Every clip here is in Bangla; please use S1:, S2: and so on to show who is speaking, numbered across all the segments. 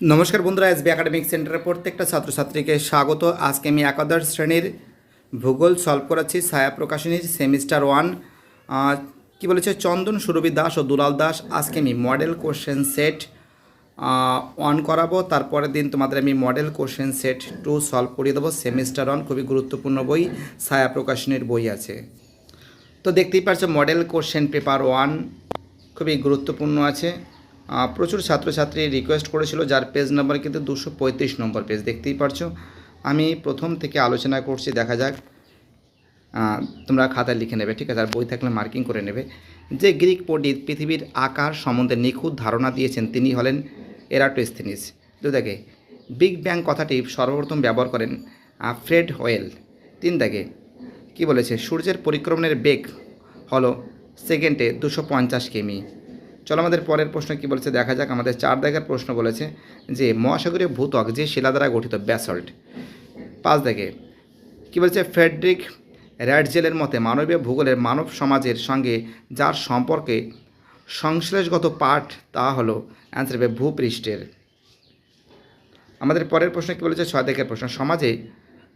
S1: নমস্কার বন্ধুরা, এসবি একাডেমিক সেন্টারের প্রত্যেকটা ছাত্রছাত্রীকে স্বাগত। আজকে আমি একাদশ শ্রেণির ভূগোল সলভ করাচ্ছি ছায়া প্রকাশনীর সেমিস্টার ওয়ান কি বলেছে? চন্দন, সুরভি দাস ও দুলাল দাস। আজকে আমি মডেল কোশ্চেন সেট অন করাবো। তারপরের দিন তোমাদের আমি model question set to solve করিয়ে দেবো। সেমিস্টার ওয়ান খুবই গুরুত্বপূর্ণ বই, ছায়া প্রকাশনীর বই আছে। তো দেখতেই পাচ্ছ মডেল কোশ্চেন পেপার ওয়ান খুবই গুরুত্বপূর্ণ আছে। প্রচুর ছাত্রছাত্রী রিকোয়েস্ট করেছিল, যার পেজ নাম্বার কিন্তু দুশো পঁয়ত্রিশ নম্বর পেজ দেখতেই পারছ। আমি প্রথম থেকে আলোচনা করছি, দেখা যাক। তোমরা খাতায় লিখে নেবে, ঠিক আছে? আর বই থাকলে মার্কিং করে নেবে। যে গ্রিক পণ্ডিত পৃথিবীর আকার সম্বন্ধে নিখুঁত ধারণা দিয়েছেন, তিনি হলেন এরাটোস্থিনিস। দু দেখে বিগ ব্যাং কথাটি সর্বপ্রথম ব্যবহার করেন ফ্রেড হোয়েল। তিন দাগে কি বলেছে? সূর্যের পরিক্রমণের বেগ হলো সেকেন্ডে দুশো পঞ্চাশ কিমি। চলো আমাদের পরের প্রশ্ন কি বলেছে? দেখা যাক, আমাদের চার দাগের প্রশ্ন বলেছে যে মহাসাগরীয় ভূত্বক যে শিলা দ্বারা গঠিত ব্যাসল্ট পাঁচ দাগে কি বলছে? ফ্রেডরিক র্যাডজেলের মতে মানবীয় ভূগোলের মানব সমাজের সঙ্গে যার সম্পর্কে সংশ্লেষগত পাঠ, তা হলো অ্যান্সার হবে ভূপৃষ্ঠের। আমাদের পরের প্রশ্ন কী বলেছে? ছয় দেখের প্রশ্ন, সমাজে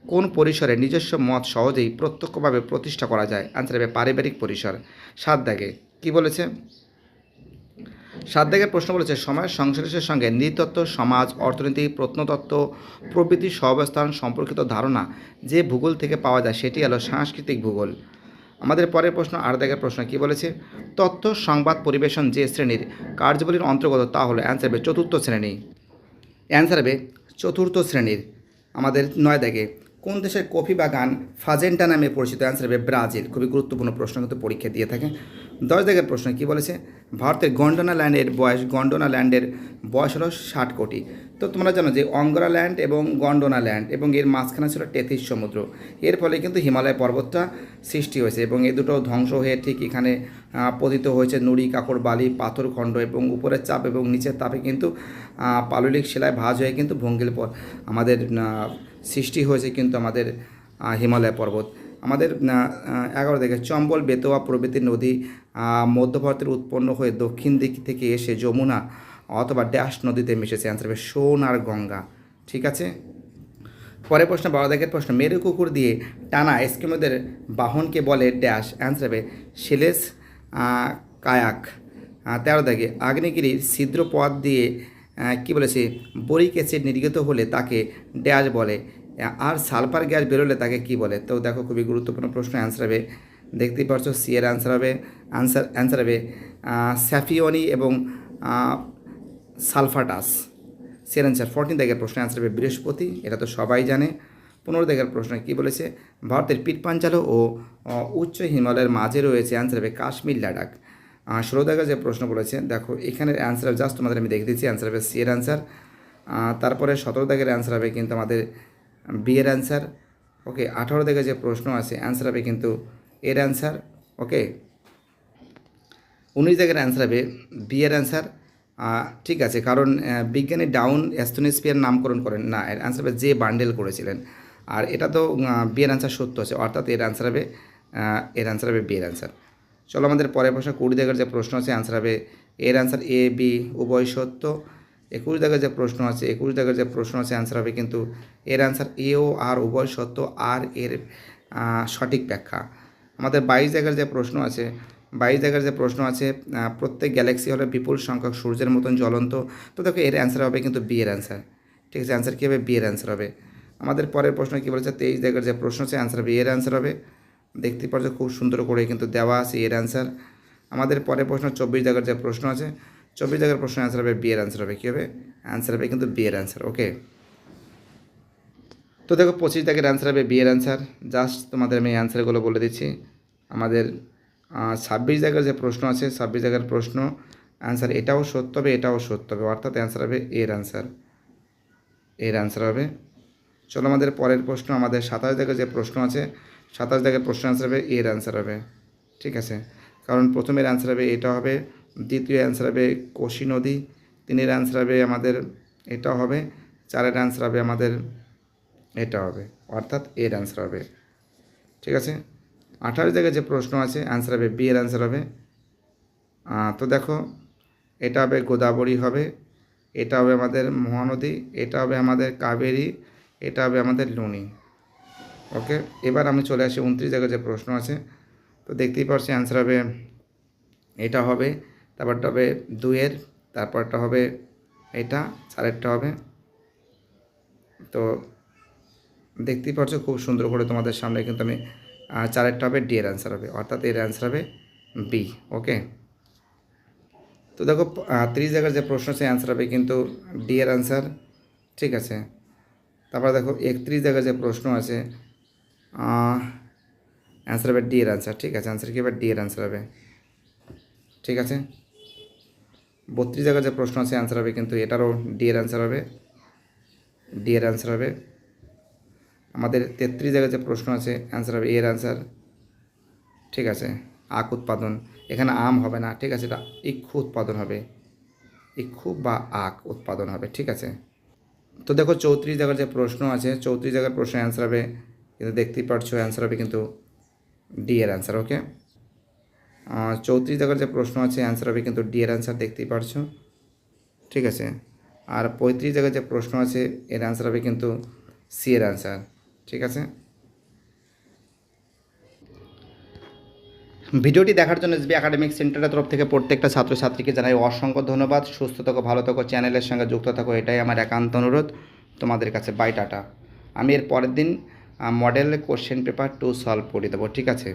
S1: কোন পরিসরে নিজস্ব মত সহজেই প্রত্যক্ষভাবে প্রতিষ্ঠা করা যায়? অ্যান্সার হবে পারিবারিক পরিসর, সাত দাগে কী বলেছে? সাত দাগের প্রশ্ন বলেছে, সময়ের সংশ্লেষের সঙ্গে নৃতত্ত্ব, সমাজ, অর্থনীতি, প্রত্নতত্ত্ব, প্রভৃতি সহাবস্থান সম্পর্কিত ধারণা যে ভূগোল থেকে পাওয়া যায় সেটি হলো সাংস্কৃতিক ভূগোল। আমাদের পরের প্রশ্ন আট দাগের প্রশ্ন কী বলেছে? তথ্য, সংবাদ, পরিবেশন যে শ্রেণির কার্যবলীর অন্তর্গত তা হলো অ্যান্সার হবে চতুর্থ শ্রেণি। অ্যান্সার হবে চতুর্থ শ্রেণির, আমাদের নয় দাগে কোন দেশের কফি বাগান ফাজেন্টা নামে পরিচিত? অ্যান্সার হবে ব্রাজিল। খুবই গুরুত্বপূর্ণ প্রশ্ন, কিন্তু পরীক্ষা দিয়ে থাকে দশ দাগের প্রশ্ন, কী বলেছে? ভারতের গন্ডোনা ল্যান্ডের বয়স গন্ডোনা ল্যান্ডের বয়স হলো ষাট কোটি। তো তোমরা জানো যে অঙ্গরা ল্যান্ড এবং গন্ডোনা ল্যান্ড এবং এর মাঝখানে ছিল টেথিস সমুদ্র। এর ফলে কিন্তু হিমালয় পর্বতটা সৃষ্টি হয়েছে এবং এই দুটো ধ্বংস হয়ে ঠিক এখানে পতিত হয়েছে নুড়ি, কাকড়, বালি, পাথর, খণ্ড এবং উপরের চাপ এবং নিচের তাপে কিন্তু পাললিক শিলায় ভাঁজ হয়ে কিন্তু ভঙ্গিল পর আমাদের সৃষ্টি হয়েছে কিন্তু আমাদের হিমালয় পর্বত। আমাদের এগারো থেকে চম্বল বেতোয়া প্রভৃতি নদী মধ্য ভারতের উৎপন্ন হয়ে দক্ষিণ দিক থেকে এসে যমুনা অথবা ড্যাশ নদীতে মিশেছে। অ্যান্সার হবে সোন আর গঙ্গা। ঠিক আছে? পরের প্রশ্ন বারো দাগের প্রশ্ন, মেরু কুকুর দিয়ে টানা এস্কিমোদের বাহনকে বলে ড্যাশ। অ্যান্সার হবে শিলেস কায়াক। তেরো দাগে আগ্নেয়গিরির ছিদ্র পথ দিয়ে কি বলেছে? বরিক অ্যাসিড নির্গত হলে তাকে ড্যাশ বলে। আর সালফার গ্যাস বেরোলে তাকে কি বলে? তো দেখো খুবই গুরুত্বপূর্ণ প্রশ্ন অ্যান্সার হবে। দেখতেই পারছ সি এর অ্যান্সার হবে। অ্যান্সার অ্যান্সার হবে স্যাফিওনি এবং সালফাটাস। সের অ্যান্সার ফোরটিন দাগের প্রশ্ন অ্যান্সার হবে বৃহস্পতি, এটা তো সবাই জানে। পনেরো দাগের প্রশ্ন কী বলেছে? ভারতের পিটপাঞ্চাল ও উচ্চ হিমালয়ের মাঝে রয়েছে অ্যান্সার হবে কাশ্মীর, লাডাখ। ষোলো দাগের যে প্রশ্ন বলেছে, দেখো এখানের অ্যান্সার জাস্ট তোমাদের আমি দেখে দিচ্ছি অ্যান্সার হবে সি এর অ্যান্সার তারপরে সতেরো দাগের অ্যান্সার হবে কিন্তু আমাদের বি এর অ্যান্সার ওকে আঠারো দাগের যে প্রশ্ন আছে অ্যান্সার হবে কিন্তু এর অ্যান্সার ওকে উনিশ জায়গার অ্যান্সার হবে বি এর অ্যান্সার ঠিক আছে, কারণ বিজ্ঞানী ডাউন অ্যাস্টোনিস্পিয়ার নামকরণ করেন, না, এর অ্যান্সার হবে যে বান্ডেল করেছিলেন। আর এটা তো বি এর অ্যান্সার সত্য আছে, অর্থাৎ এর অ্যান্সার হবে এর অ্যান্সার হবে বি এর অ্যান্সার চলো আমাদের পরের প্রশ্ন, কুড়ি দাগের যে প্রশ্ন আছে অ্যান্সার হবে, এর অ্যান্সার এ বি উভয় সত্য। একুশ দাগের যে প্রশ্ন আছে, একুশ দাগের যে প্রশ্ন আছে অ্যান্সার হবে কিন্তু এর অ্যান্সার এ ও আর উভয় সত্য। আর এর সঠিক ব্যাখ্যা। আমাদের বাইশ জায়গার যে প্রশ্ন আছে, বাইশ জায়গার যে প্রশ্ন আছে প্রত্যেক গ্যালাক্সি হলে বিপুল সংখ্যক সূর্যের মতন জ্বলন্ত। তো দেখো এর অ্যান্সার হবে কিন্তু বি এর অ্যান্সার ঠিক আছে অ্যান্সার কী হবে? বি এর অ্যান্সার হবে। আমাদের পরের প্রশ্ন কী বলেছে? তেইশ জায়গার যে প্রশ্ন আছে অ্যান্সার হবে এর অ্যান্সার হবে। দেখতে পাচ্ছ খুব সুন্দর করে কিন্তু দেওয়া আছে এর অ্যান্সার আমাদের পরের প্রশ্ন চব্বিশ জায়গার যে প্রশ্ন আছে চব্বিশ জায়গার প্রশ্ন অ্যান্সার হবে বি এর অ্যান্সার হবে, কী হবে? অ্যান্সার হবে কিন্তু বি এর অ্যান্সার ওকে তো দেখো, পঁচিশ দাগের অ্যান্সার হবে বিয়ের অ্যান্সার জাস্ট তোমাদের আমি অ্যান্সারগুলো বলে দিচ্ছি। আমাদের ছাব্বিশ জায়গার যে প্রশ্ন আছে, ছাব্বিশ জায়গার প্রশ্ন অ্যান্সার এটাও সত্য হবে, এটাও সত্য হবে। অর্থাৎ অ্যান্সার হবে এর অ্যান্সার এর অ্যান্সার হবে। চলো, আমাদের পরের প্রশ্ন, আমাদের সাতাশ দাগের যে প্রশ্ন আছে, সাতাশ দাগের প্রশ্ন অ্যান্সার হবে এর অ্যান্সার হবে। ঠিক আছে? কারণ প্রথমের অ্যান্সার হবে, এটা হবে দ্বিতীয় অ্যান্সার হবে কোশি নদী, তিনের অ্যান্সার হবে আমাদের এটা হবে, চারের অ্যান্সার হবে আমাদের এটা হবে, অর্থাৎ এর অ্যান্সার হবে। ঠিক আছে? আঠাশ জায়গায় যে প্রশ্ন আছে অ্যান্সার হবে বি এর অ্যান্সার হবে। তো দেখো, এটা হবে গোদাবরী হবে, এটা হবে আমাদের মহানদী, এটা হবে আমাদের কাবেরী, এটা হবে আমাদের লুনি। ওকে? এবার আমি চলে আসি উনত্রিশ জায়গায় যে প্রশ্ন আছে। তো দেখতেই পাচ্ছি অ্যান্সার হবে, এটা হবে তারপরটা হবে দুইয়ের, তারপরটা হবে এটা, চারেরটা হবে। তো দেখতেই পাচ্ছ খুব সুন্দর করে তোমাদের সামনে কিন্তু আমি চারেরটা হবে, ডি এর অ্যান্সার হবে। অর্থাৎ এর অ্যান্সার হবে বি, ওকে? তো দেখো তিরিশ জায়গার যে প্রশ্ন আছে অ্যান্সার হবে কিন্তু ডি এর অ্যান্সার ঠিক আছে? তারপর দেখো, একত্রিশ জায়গার যে প্রশ্ন আছে অ্যান্সার হবে ডি এর অ্যান্সার ঠিক আছে? অ্যান্সার কি হবে? ডি এর অ্যান্সার হবে। ঠিক আছে? বত্রিশ জায়গার যে প্রশ্ন আছে অ্যান্সার হবে কিন্তু এটারও ডি এর অ্যান্সার হবে। ডি এর অ্যান্সার হবে। আমাদের তেত্রিশ জায়গায় যে প্রশ্ন আছে অ্যান্সার হবে এর অ্যান্সার ঠিক আছে? আখ উৎপাদন। এখানে আম হবে না, ঠিক আছে? এটা ইক্ষু উৎপাদন হবে। ইক্ষু বা আখ উৎপাদন হবে, ঠিক আছে? তো দেখো চৌত্রিশ জায়গার যে প্রশ্ন আছে, চৌত্রিশ জায়গার প্রশ্নের অ্যান্সার হবে। কিন্তু দেখতেই পারছ অ্যান্সার হবে কিন্তু ডি এর অ্যান্সার ওকে চৌত্রিশ জায়গার যে প্রশ্ন আছে অ্যান্সার হবে কিন্তু ডি এর অ্যান্সার দেখতেই পারছ। ঠিক আছে? আর পঁয়ত্রিশ জায়গায় যে প্রশ্ন আছে, এর অ্যান্সার হবে কিন্তু সি এর অ্যান্সার ঠিক আছে? ভিডিওটি দেখার জন্য এসবি একাডেমিক সেন্টারের তরফ থেকে প্রত্যেকটা ছাত্রছাত্রীকে জানাই অসংখ্য ধন্যবাদ। সুস্থ থাকো, ভালো থাকো, চ্যানেলের সঙ্গে যুক্ত থাকো, এটাই আমার একান্ত অনুরোধ। তোমাদের কাছে বাই টাটা। আমি এর পরের দিন model question paper to solve করে দেবো, ঠিক আছে?